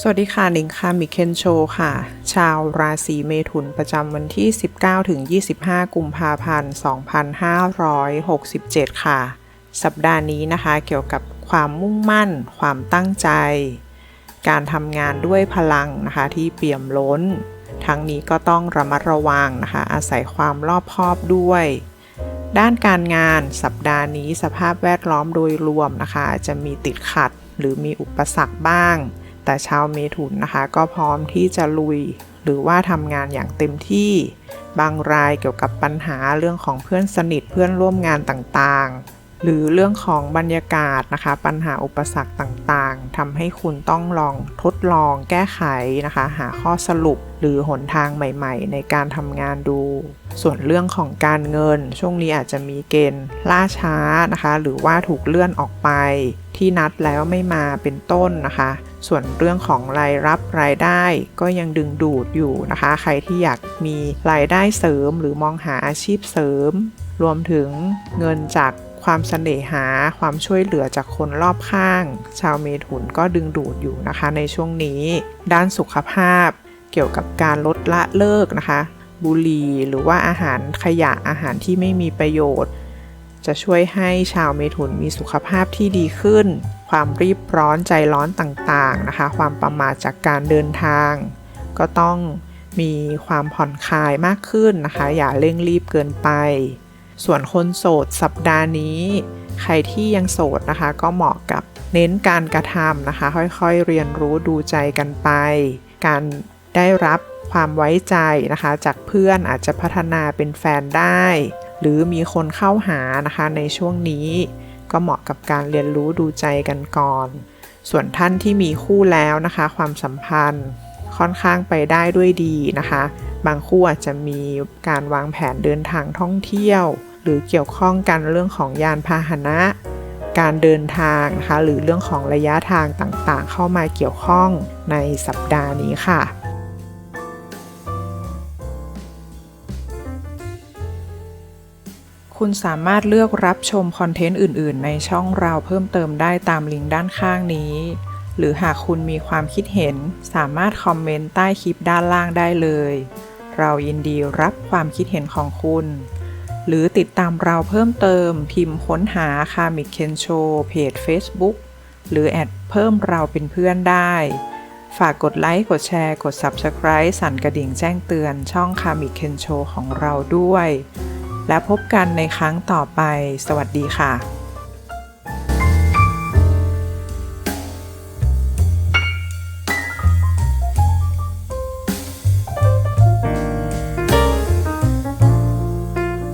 สวัสดีค่ะนิงค่ะมิเคนโชค่ะ ชาวราศีเมถุนประจำวันที่ 19ถึง25 กุมภาพันธ์ 2567 ค่ะ สัปดาห์นี้นะคะเกี่ยวกับความมุ่งมั่น ความตั้งใจ การทำงานด้วยพลังนะคะที่เปี่ยมล้น ทั้งนี้ก็ต้องระมัดระวังนะคะ อาศัยความรอบคอบด้วย ด้านการงานสัปดาห์นี้สภาพแวดล้อมโดยรวมนะคะ จะมีติดขัดหรือมีอุปสรรคบ้าง แต่ชาวเมถุนนะคะก็พร้อมที่จะลุยหรือว่าทำงานอย่างเต็มที่ บางรายเกี่ยวกับปัญหาเรื่องของเพื่อนสนิทเพื่อนร่วมงานต่างๆ หรือเรื่องของบรรยากาศนะคะ ปัญหาอุปสรรคต่างๆทำให้คุณต้องลองทดลองแก้ไขนะคะ หาข้อสรุปหรือหนทางใหม่ๆ ในการทำงานดู ส่วนเรื่องของการเงิน ช่วงนี้อาจจะมีเกณฑ์ล่าช้านะคะ หรือว่าถูกเลื่อนออกไปที่นัดแล้วไม่มาเป็นต้นนะคะ ส่วนเรื่องของรายรับรายได้ก็ยังดึงดูดอยู่นะคะ ใครที่อยากมีรายได้เสริม หรือมองหาอาชีพเสริม รวมถึงเงินจาก ความเสน่หา ความช่วยเหลือจากคนรอบข้าง ชาวเมถุนก็ดึงดูดอยู่นะคะในช่วงนี้ ด้านสุขภาพ เกี่ยวกับการลดละเลิกนะคะ บุหรี่หรือว่าอาหารขยะอาหารที่ไม่มีประโยชน์ จะช่วยให้ชาวเมถุนมีสุขภาพที่ดีขึ้น ความรีบร้อนใจร้อนต่างๆนะคะ ความประมาทจากการเดินทาง ก็ต้องมีความผ่อนคลายมากขึ้นนะคะ อย่าเร่งรีบเกินไป ส่วนคนโสดสัปดาห์นี้ ใครที่ยังโสดนะคะ ก็เหมาะกับเน้นการกระทำนะคะ ค่อยๆเรียนรู้ดูใจกันไป การได้รับความไว้ใจนะคะ จากเพื่อนอาจจะพัฒนาเป็นแฟนได้ หรือมีคนเข้าหานะคะในช่วงนี้ ก็เหมาะกับการเรียนรู้ดูใจกันก่อน ส่วนท่านที่มีคู่แล้วนะคะ ความสัมพันธ์ค่อนข้างไปได้ด้วยดีนะคะ บางคู่อาจจะมีการวางแผนเดินทางท่องเที่ยว หรือเกี่ยวข้องกันเรื่องของยานพาหนะ การเดินทางนะคะหรือเรื่องของระยะทางต่างๆ เข้ามาเกี่ยวข้องในสัปดาห์นี้ค่ะคุณสามารถเลือกรับชมคอนเทนต์อื่น ๆ ในช่องเราเพิ่มเติมได้ตามลิงก์ด้านข้างนี้ หรือหากคุณมีความคิดเห็น สามารถคอมเมนต์ใต้คลิปด้านล่างได้เลย เรายินดีรับความคิดเห็นของคุณ หรือติดตามเราเพิ่มเติมพิมพ์ค้นหาคามิกเคนโชเพจ Facebook หรือแอดเพิ่มเราเป็นเพื่อนได้ ฝากกดไลค์ กดแชร์ กด Subscribe สั่นกระดิ่งแจ้งเตือนช่องคามิกเคนโชของเราด้วย และพบกันในครั้งต่อไป สวัสดีค่ะ